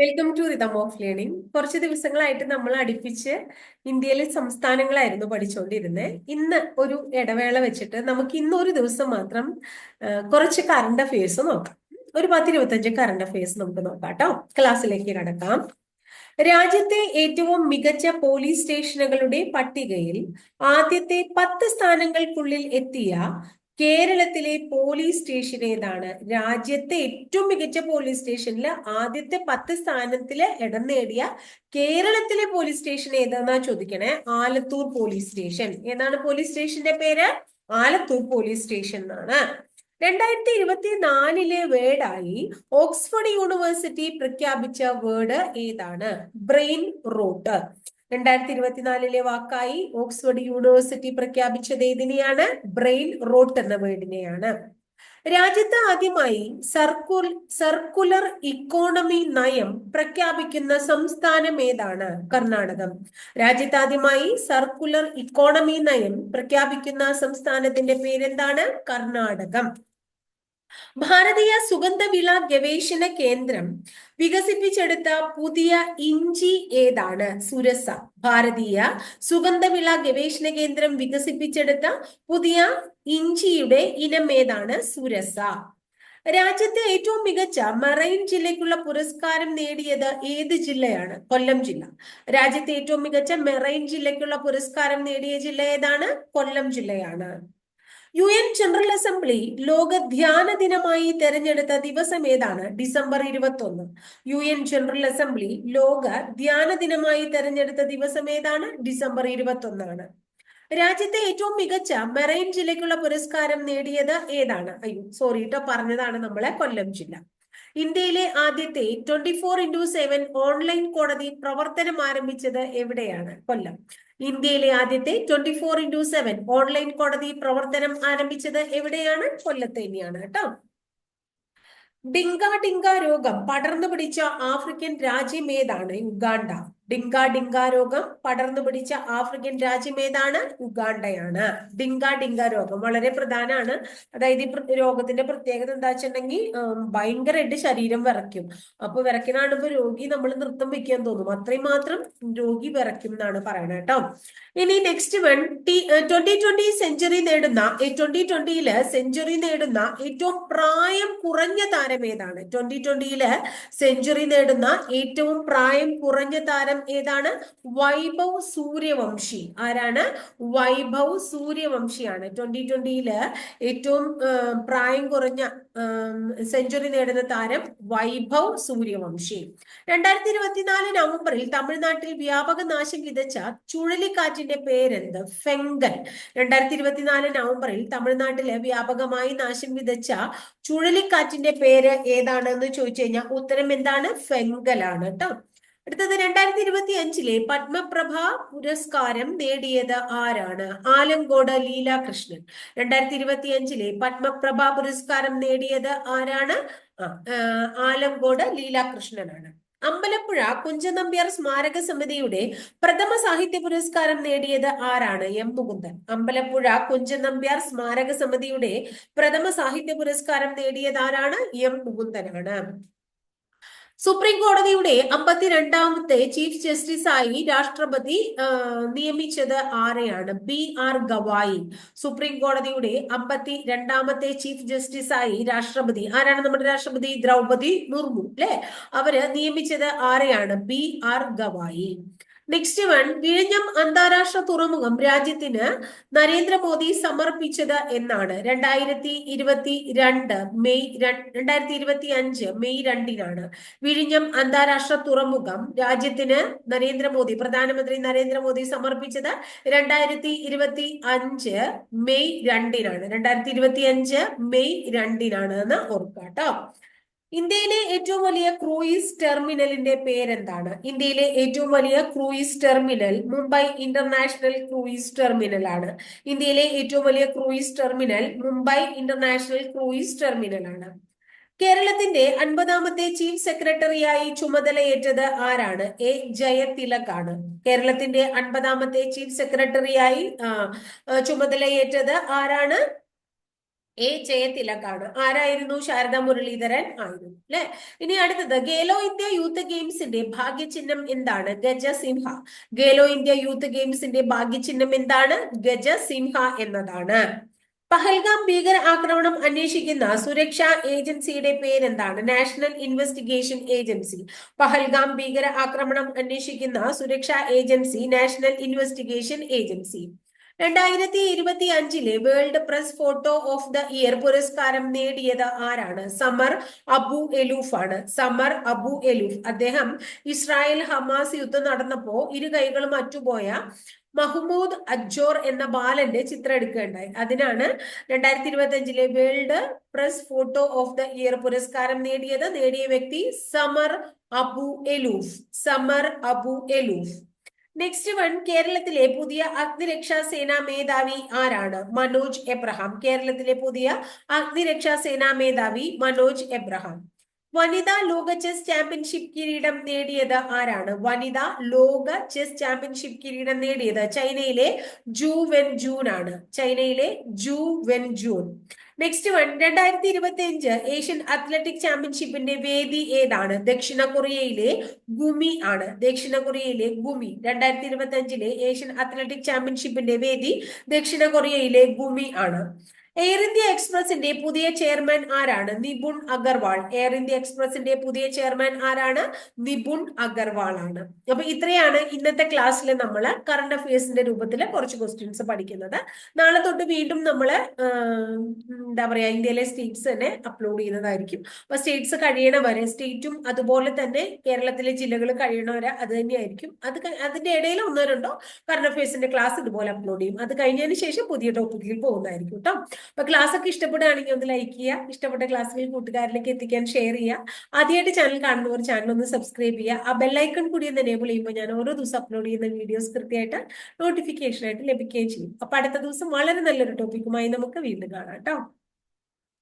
Welcome to rhythm of learning കുറച്ച് ദിവസങ്ങളായിട്ട് നമ്മൾ അടുപ്പിച്ച് ഇന്ത്യയിലെ സംസ്ഥാനങ്ങളായിരുന്നു പഠിച്ചുകൊണ്ടിരുന്നത് ഇന്ന് ഒരു ഇടവേള വെച്ചിട്ട് നമുക്ക് ഇന്ന് ഒരു ദിവസം മാത്രം കുറച്ച് കറണ്ട് അഫയേഴ്സ് നോക്കാം. ഒരു പത്തിരുപത്തഞ്ച് കറണ്ട് അഫയേഴ്സ് നമുക്ക് നോക്കാം കേട്ടോ ക്ലാസ്സിലേക്ക് കടക്കാം. രാജ്യത്തെ ഏറ്റവും മികച്ച പോലീസ് സ്റ്റേഷനുകളുടെ പട്ടികയിൽ ആദ്യത്തെ പത്ത് സ്ഥാനങ്ങൾക്കുള്ളിൽ എത്തിയ കേരളത്തിലെ പോലീസ് സ്റ്റേഷൻ ഏതാണ്? രാജ്യത്തെ ഏറ്റവും മികച്ച പോലീസ് സ്റ്റേഷനിൽ ആദ്യത്തെ പത്ത് സ്ഥാനത്തിൽ ഇടം നേടിയ കേരളത്തിലെ പോലീസ് സ്റ്റേഷൻ ഏതാന്നാ ചോദിക്കണേ? ആലത്തൂർ പോലീസ് സ്റ്റേഷൻ ഏതാണ് പോലീസ് സ്റ്റേഷന്റെ പേര്? ആലത്തൂർ പോലീസ് സ്റ്റേഷൻ എന്നാണ്. രണ്ടായിരത്തി ഇരുപത്തി നാലിലെ വേർഡായി ഓക്സ്ഫോർഡ് യൂണിവേഴ്സിറ്റി പ്രഖ്യാപിച്ച വേർഡ് ഏതാണ്? Brain rot. രണ്ടായിരത്തി ഇരുപത്തിനാലിലെ വാക്കായി ഓക്സ്ഫോർഡ് യൂണിവേഴ്സിറ്റി പ്രഖ്യാപിച്ചത് ഏതിനെയാണ്? ബ്രെയിൻ റോട്ട് എന്ന വേർഡിനെയാണ്. രാജ്യത്ത് ആദ്യമായി സർക്കുൽ സർക്കുലർ ഇക്കോണമി നയം പ്രഖ്യാപിക്കുന്ന സംസ്ഥാനം ഏതാണ്? കർണാടകം. രാജ്യത്ത് ആദ്യമായി സർക്കുലർ ഇക്കോണമി നയം പ്രഖ്യാപിക്കുന്ന സംസ്ഥാനത്തിന്റെ പേരെന്താണ്? കർണാടകം. ഭാരതീയ സുഗന്ധവിള ഗവേഷണ കേന്ദ്രം വികസിപ്പിച്ചെടുത്ത പുതിയ ഇഞ്ചി ഏതാണ്? സുരസ. ഭാരതീയ സുഗന്ധവിള ഗവേഷണ കേന്ദ്രം വികസിപ്പിച്ചെടുത്ത പുതിയ ഇഞ്ചിയുടെ ഇനം ഏതാണ്? സുരസ. രാജ്യത്തെ ഏറ്റവും മികച്ച മറൈൻ ജില്ലയ്ക്കുള്ള പുരസ്കാരം നേടിയത് ഏത് ജില്ലയാണ്? കൊല്ലം ജില്ല. രാജ്യത്തെ ഏറ്റവും മികച്ച മെറൈൻ ജില്ലയ്ക്കുള്ള പുരസ്കാരം നേടിയ ജില്ല ഏതാണ്? കൊല്ലം ജില്ലയാണ്. യു എൻ ജനറൽ അസംബ്ലി ലോക ധ്യാന ദിനമായി തെരഞ്ഞെടുത്ത ദിവസം ഏതാണ്? ഡിസംബർ ഇരുപത്തി ഒന്ന് യു എൻ ജനറൽ അസംബ്ലി ലോക ധ്യാന ദിനമായി തെരഞ്ഞെടുത്ത ദിവസം ഏതാണ്? ഡിസംബർ ഇരുപത്തി ഒന്നാണ് രാജ്യത്തെ ഏറ്റവും മികച്ച മെറൈൻ ജില്ലയ്ക്കുള്ള പുരസ്കാരം നേടിയത് ഏതാണ്? അയ്യോ സോറി കേട്ടോ പറഞ്ഞതാണ് നമ്മളെ കൊല്ലം ജില്ല. ഇന്ത്യയിലെ ആദ്യത്തെ twenty four into seven online കോടതി പ്രവർത്തനം ആരംഭിച്ചത് എവിടെയാണ്? കൊല്ലം. ഇന്ത്യയിലെ ആദ്യത്തെ twenty four into seven online കോടതി പ്രവർത്തനം ആരംഭിച്ചത് എവിടെയാണ്? കൊല്ലത്ത് തന്നെയാണ് കേട്ടോ. ഡിങ്ക ഡിങ്ക രോഗം പടർന്നു പിടിച്ച ആഫ്രിക്കൻ രാജ്യം ഏതാണ്? യുഗാണ്ട ഡിങ്ക ഡിങ്ക രോഗം പടർന്നു പിടിച്ച ആഫ്രിക്കൻ രാജ്യം ഏതാണ്? ഉഗാണ്ടയാണ്. ഡിങ്ക ഡിങ്ക രോഗം വളരെ പ്രധാനമാണ് അതായത് ഈ രോഗത്തിന്റെ പ്രത്യേകത എന്താ വെച്ചിട്ടുണ്ടെങ്കിൽ ഭയങ്കരമായിട്ട് ശരീരം വിറയ്ക്കും. അപ്പൊ വിറയ്ക്കനാണിപ്പോ രോഗി നമ്മൾ നൃത്തം വെക്കാൻ തോന്നും. അത്രയും മാത്രം രോഗി വിറയ്ക്കും എന്നാണ് പറയണത് കേട്ടോ. ഇനി next one twenty twenty century നേടുന്ന ട്വന്റി ട്വന്റിയിൽ സെഞ്ചുറി നേടുന്ന ഏറ്റവും പ്രായം കുറഞ്ഞ താരം ഏതാണ്? ട്വന്റി ട്വന്റിയിൽ സെഞ്ചുറി നേടുന്ന ഏറ്റവും പ്രായം കുറഞ്ഞ താരം ഏതാണ്? വൈഭവ് സൂര്യവംശി. ആരാണ്? വൈഭവ് സൂര്യവംശിയാണ്. ട്വന്റി ട്വന്റിയിൽ ഏറ്റവും പ്രായം കുറഞ്ഞ സെഞ്ചുറി നേടുന്ന താരം വൈഭവ് സൂര്യവംശി. രണ്ടായിരത്തി ഇരുപത്തിനാല് നവംബറിൽ തമിഴ്നാട്ടിൽ വ്യാപക നാശം വിതച്ച ചുഴലിക്കാറ്റിന്റെ പേരെന്ത്? ഫെങ്കൽ. രണ്ടായിരത്തി ഇരുപത്തിനാല് നവംബറിൽ തമിഴ്നാട്ടിലെ വ്യാപകമായി നാശം വിതച്ച ചുഴലിക്കാറ്റിന്റെ പേര് ഏതാണെന്ന് ചോദിച്ചു കഴിഞ്ഞാൽ ഉത്തരം എന്താണ്? ഫെങ്കലാണ് കേട്ടോ അടുത്തത് രണ്ടായിരത്തി ഇരുപത്തി അഞ്ചിലെ പത്മപ്രഭ പുരസ്കാരം നേടിയത് ആരാണ്? ആലങ്കോട് ലീലാകൃഷ്ണൻ. രണ്ടായിരത്തി ഇരുപത്തി അഞ്ചിലെ പത്മപ്രഭ പുരസ്കാരം നേടിയത് ആരാണ്? ആലങ്കോട് ലീലാകൃഷ്ണനാണ്. അമ്പലപ്പുഴ കുഞ്ചനമ്പ്യാർ സ്മാരക സമിതിയുടെ പ്രഥമ സാഹിത്യ പുരസ്കാരം നേടിയത് ആരാണ്? എം മുകുന്ദൻ. അമ്പലപ്പുഴ കുഞ്ചനമ്പ്യാർ സ്മാരക സമിതിയുടെ പ്രഥമ സാഹിത്യ പുരസ്കാരം നേടിയത് ആരാണ്? എം മുകുന്ദനാണ്. സുപ്രീം കോടതിയുടെ അമ്പത്തിരണ്ടാമത്തെ ചീഫ് ജസ്റ്റിസായി രാഷ്ട്രപതി നിയമിച്ചത് ആരെയാണ്? B R Gavai. സുപ്രീം കോടതിയുടെ അമ്പത്തി രണ്ടാമത്തെ ചീഫ് ജസ്റ്റിസായി രാഷ്ട്രപതി. ആരാണ് നമ്മുടെ രാഷ്ട്രപതി? ദ്രൗപതി മുർമു അല്ലെ അവർ നിയമിച്ചത് ആരെയാണ്? B R Gavai. Next one വിഴിഞ്ഞം അന്താരാഷ്ട്ര തുറമുഖം രാജ്യത്തിന് നരേന്ദ്രമോദി സമർപ്പിച്ചത് എന്നാണ്. രണ്ടായിരത്തി ഇരുപത്തി രണ്ട് മെയ് രണ്ടായിരത്തി ഇരുപത്തി അഞ്ച് മെയ് രണ്ടിനാണ് വിഴിഞ്ഞം അന്താരാഷ്ട്ര തുറമുഖം രാജ്യത്തിന് നരേന്ദ്രമോദി പ്രധാനമന്ത്രി നരേന്ദ്രമോദി സമർപ്പിച്ചത് രണ്ടായിരത്തി ഇരുപത്തി അഞ്ച് മെയ് രണ്ടിനാണ്. രണ്ടായിരത്തി ഇരുപത്തി അഞ്ച് മെയ് രണ്ടിനാണ് എന്ന് ഓർക്കുക കേട്ടോ ഇന്ത്യയിലെ ഏറ്റവും വലിയ ക്രൂയിസ് ടെർമിനലിന്റെ പേരെന്താണ്? ഇന്ത്യയിലെ ഏറ്റവും വലിയ cruise terminal Mumbai international cruise terminal ആണ്. ഇന്ത്യയിലെ ഏറ്റവും വലിയ cruise terminal Mumbai international cruise terminal ആണ്. കേരളത്തിന്റെ അൻപതാമത്തെ ചീഫ് സെക്രട്ടറിയായി ചുമതലയേറ്റത് ആരാണ്? എ. ജയതിലക് ആണ്. കേരളത്തിന്റെ അൻപതാമത്തെ ചീഫ് സെക്രട്ടറിയായി ചുമതലയേറ്റത് ആരാണ്? എ ജയതിലകാണ് ആരായിരുന്നു? ശാരദ മുരളീധരൻ ആയിരുന്നു അല്ലെ ഇനി അടുത്തത്. ഗേലോ ഇന്ത്യ യൂത്ത് ഗെയിംസിന്റെ ഭാഗ്യചിഹ്നം എന്താണ്? ഗജസിംഹ. ഗേലോ ഇന്ത്യ യൂത്ത് ഗെയിംസിന്റെ ഭാഗ്യചിഹ്നം എന്താണ്? ഗജസിംഹ എന്നതാണ്. പഹൽഗാം ഭീകര ആക്രമണം അന്വേഷിക്കുന്ന സുരക്ഷാ ഏജൻസിയുടെ പേര് എന്താണ് നാഷണൽ ഇൻവെസ്റ്റിഗേഷൻ ഏജൻസി. പഹൽഗാം ഭീകര ആക്രമണം അന്വേഷിക്കുന്ന സുരക്ഷാ ഏജൻസി നാഷണൽ ഇൻവെസ്റ്റിഗേഷൻ ഏജൻസി. രണ്ടായിരത്തി ഇരുപത്തി അഞ്ചിലെ world press photo of the year പുരസ്കാരം നേടിയത് ആരാണ്? സമർ അബു എലൂഫ് ആണ്. Samar Abu Elouf. അദ്ദേഹം ഇസ്രായേൽ ഹമാസ് യുദ്ധം നടന്നപ്പോ ഇരു കൈകളും അറ്റുപോയ മഹ്മൂദ് അജോർ എന്ന ബാലന്റെ ചിത്രം എടുക്കുകയുണ്ടായി. അതിനാണ് രണ്ടായിരത്തി ഇരുപത്തി അഞ്ചിലെ world press photo of the year പുരസ്കാരം നേടിയത്. നേടിയ വ്യക്തി Samar Abu Elouf. Samar Abu Elouf. Next one കേരളത്തിലെ പുതിയ അഗ്നിരക്ഷാ സേനാ മേധാവി ആരാണ്? മനോജ് എബ്രഹാം. കേരളത്തിലെ പുതിയ അഗ്നിരക്ഷാ സേനാ മേധാവി മനോജ് എബ്രഹാം. വനിതാ ലോക ചെസ് ചാമ്പ്യൻഷിപ്പ് കിരീടം നേടിയത് ആരാണ്? വനിതാ ലോക ചെസ് ചാമ്പ്യൻഷിപ്പ് കിരീടം നേടിയത് ചൈനയിലെ ജൂ വെൻ ജൂൻ ആണ്. ചൈനയിലെ Zhu Wen Jun next one രണ്ടായിരത്തി ഇരുപത്തി അഞ്ച് ഏഷ്യൻ അത്ലറ്റിക് ചാമ്പ്യൻഷിപ്പിന്റെ വേദി ഏതാണ്? ദക്ഷിണ കൊറിയയിലെ ഗുമി ആണ്. ദക്ഷിണ കൊറിയയിലെ ഗുമി. രണ്ടായിരത്തി ഇരുപത്തി അഞ്ചിലെ ഏഷ്യൻ അത്ലറ്റിക് ചാമ്പ്യൻഷിപ്പിന്റെ വേദി ദക്ഷിണ കൊറിയയിലെ ഗുമി ആണ്. എയർ ഇന്ത്യ എക്സ്പ്രസിന്റെ പുതിയ ചെയർമാൻ ആരാണ്? നിപുൺ അഗർവാൾ. എയർ ഇന്ത്യ എക്സ്പ്രസിന്റെ പുതിയ ചെയർമാൻ ആരാണ്? നിപുൺ അഗർവാൾ ആണ്. അപ്പൊ ഇത്രയാണ് ഇന്നത്തെ ക്ലാസ്സിൽ നമ്മൾ കറണ്ട് അഫയേഴ്സിന്റെ രൂപത്തിൽ കുറച്ച് ക്വസ്റ്റ്യൻസ് പഠിക്കുന്നത്. നാളെ തൊട്ട് വീണ്ടും നമ്മൾ എന്താ പറയാ ഇന്ത്യയിലെ സ്റ്റേറ്റ്സ് തന്നെ അപ്ലോഡ് ചെയ്യുന്നതായിരിക്കും. അപ്പൊ സ്റ്റേറ്റ്സ് കഴിയണ വരെ സ്റ്റേറ്റും അതുപോലെ തന്നെ കേരളത്തിലെ ജില്ലകൾ കഴിയണ വരെ അത് തന്നെയായിരിക്കും. അത് അതിന്റെ ഇടയിൽ ഒന്നോ രണ്ടോ കറണ്ട് അഫയേഴ്സിന്റെ ക്ലാസ് ഇതുപോലെ അപ്ലോഡ് ചെയ്യും. അത് കഴിഞ്ഞതിന് ശേഷം പുതിയ ടോപ്പിക്കിൽ പോകുന്നതായിരിക്കും കേട്ടോ അപ്പൊ ക്ലാസ് ഒക്കെ ഇഷ്ടപ്പെടുകയാണെങ്കിൽ ഒന്ന് ലൈക്ക് ചെയ്യുക. ഇഷ്ടപ്പെട്ട ക്ലാസ്സുകൾ കൂട്ടുകാരിലേക്ക് എത്തിക്കാൻ ഷെയർ ചെയ്യുക. ആദ്യമായിട്ട് ചാനൽ കാണുന്നവർ ചാനൽ ഒന്ന് സബ്സ്ക്രൈബ് ചെയ്യുക. ആ ബെല്ലൈക്കൺ കൂടി ഒന്ന് എനേബിൾ ചെയ്യുമ്പോൾ ഞാൻ ഓരോ ദിവസം അപ്ലോഡ് ചെയ്യുന്ന വീഡിയോസ് കൃത്യമായിട്ട് നോട്ടിഫിക്കേഷൻ ആയിട്ട് ലഭിക്കുകയും ചെയ്യും. അപ്പൊ അടുത്ത ദിവസം വളരെ നല്ലൊരു ടോപ്പിക്കുമായി നമുക്ക് വീണ്ടും കാണാം കേട്ടോ